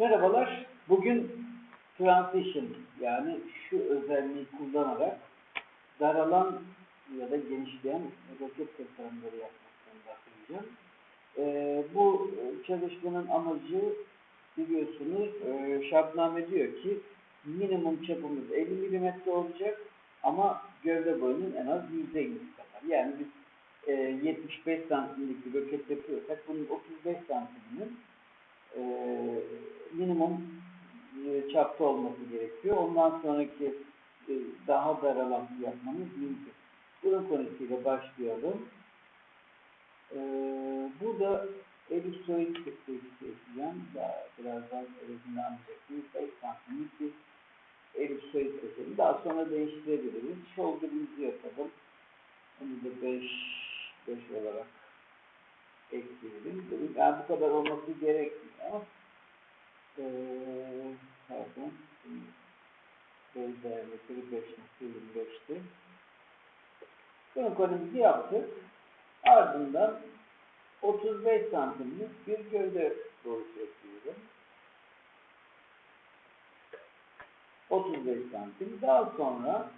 Merhabalar. Bugün transition yani şu özelliği kullanarak daralan ya da genişleyen roket tasarımları yapmaktan bahsedeceğim. Ee, bu çalışmanın amacı biliyorsunuz e, şartname diyor ki minimum çapımız 50 mm olacak ama gövde boyunun en az %50'si kadar. Yani biz e, 75 santimlik bir roket yapıyorsak bunun 35 santiminin e, minimum çapta olması gerekiyor. Ondan sonraki e, daha daralan yapmamız mümkün. Bunun konusuyla başlayalım. E, burada elipsoid seçeceğim. Daha birazdan öğretimde anlayacaksınız. 5 santimlik bir elipsoid seçelim. Daha sonra değiştirebiliriz. Shoulder'ımızı yapalım. Onu da 5 5 olarak ekleyelim. Yani bu kadar olması gerekmiyor. Ee, pardon. Böl diametri 5.25'ti. Bunun konumuzu yaptık. Ardından 35 santimlik bir gövde boyutu ekliyorum. 35 santim. Daha sonra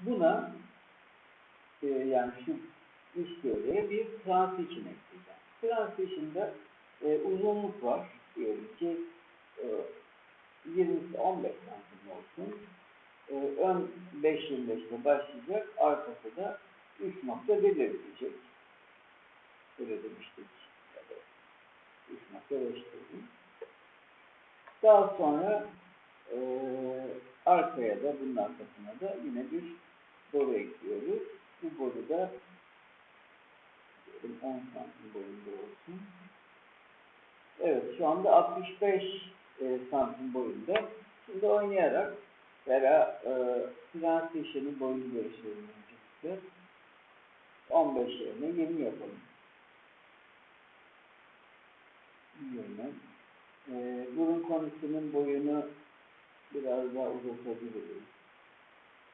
buna e, yani şu üst gövdeye bir transition ekleyeceğim. Transition'da e, uzunluk var. Diyelim ki e, 20 15 santim olsun. E, ön 5.25 ile başlayacak. Arkası da 3.1 belirleyecek. Öyle demiştik. Ya da 3.5 dedim. Daha sonra e, arkaya da bunun arkasına da yine bir boru ekliyoruz. Bu boru da 10 santim boyunda olsun. Evet şu anda 65 e, santim boyunda. Şimdi oynayarak veya e, transition'ın boyunu öncelikle. 15 yerine 20 yapalım. 20. E, burun konusunun boyunu biraz daha uzatabiliriz.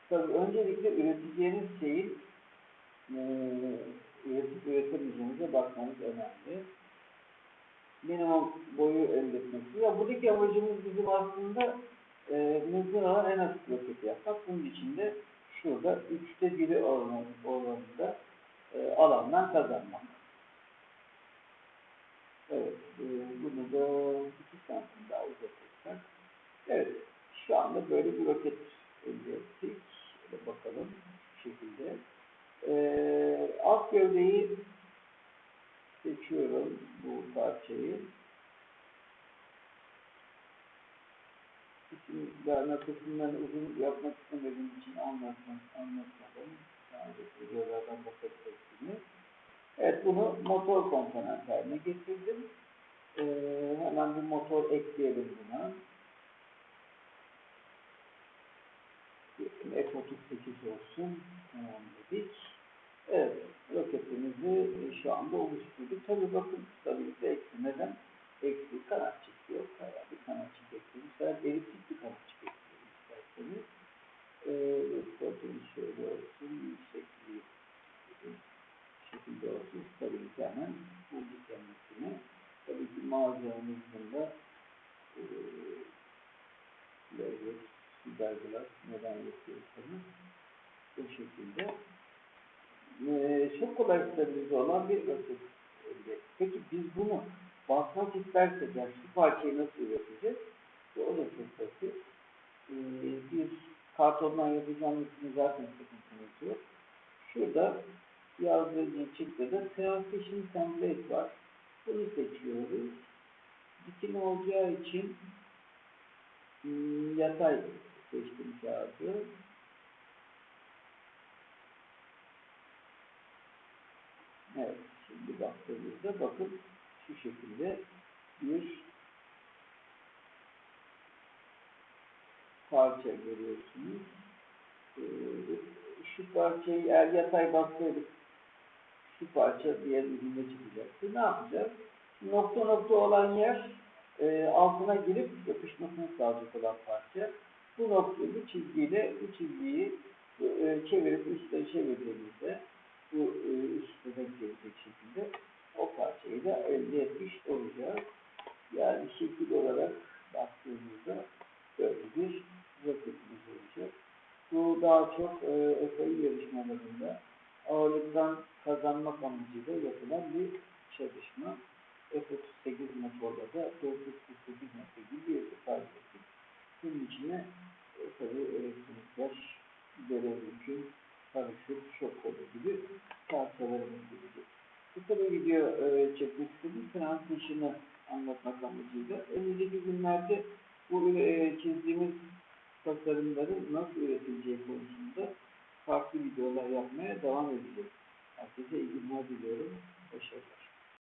Tabii öncelikle üreteceğiniz şeyin e, üretip üretemeyeceğinize bakmamız önemli. Minimum boyu elde etmek. Ya buradaki amacımız bizim aslında e, mümkün olan en az roket yapmak. Bunun için de şurada üçte biri oranı, oranında e, alandan kazanmak. Evet, e, bunu da 2 santim daha uzatırsak. Evet, şu anda böyle bir roket elde ettik. Alt gövdeyi seçiyorum bu parçayı. Daha kısımlarını uzun yapmak istemediğim için anlatmak, anlatmadım. Önceki videolardan bakabilirsiniz. Evet bunu motor komponent haline getirdim. Ee, hemen bir motor ekleyelim buna. F-38 olsun. Tamam şu anda oluşturduk. Tabi bakın stabilite eksi. Neden? Eksi kanatçık yok. Bayağı bir kanatçık ekledim. Sonra eliptik bir kanatçık ekledim isterseniz. Ee, şöyle olsun. Yüksekliği bu şekilde olsun. Stabilite hemen buldu kendisine. Tabii ki mağazamızın da e, fiberglass neden yapıyorsanız bu şekilde çok kolay stabilize olan bir elde. Peki biz bunu basmak istersek yani şu parçayı nasıl üreteceğiz? O da çok basit. Ee, bir kartondan yapacağımız için zaten sıkıntımız yok. Şurada yazdığım çıktıda transition template var. Bunu seçiyoruz. Dikim olacağı için hmm, yatay seçtim kağıdı. Evet, şimdi baktığımızda bakın şu şekilde bir parça görüyorsunuz. Ee, şu parçayı eğer yatay baksaydık şu parça diğer üründe çıkacaktı. Ne yapacağız? Nokta nokta olan yer e, altına girip yapışmasını sağlayacak olan parça. Bu noktayı bu çizgiyle bu çizgiyi e, çevirip üstte çevirdiğimizde bu e, üstüne denk gelecek şekilde o parçayı da elde etmiş olacağız. Yani şekil olarak baktığımızda böyle bir roketimiz olacak. Bu daha çok e, FAI yarışmalarında ağırlıktan kazanmak amacıyla yapılan bir çalışma. F-38 motorla da 448 metre gibi bir ifade ettik. Bunun içine e, tabii elektronikler, görev yükü, paraşüt, şok kolu gibi parçalarımız gelecek. Kısa bir video e, çekmek istedim. Transmission'ı anlatmak amacıyla. Önümüzdeki günlerde bu e, çizdiğimiz tasarımların nasıl üretileceği konusunda farklı videolar yapmaya devam edeceğiz. Herkese iyi günler diliyorum. Başarılar.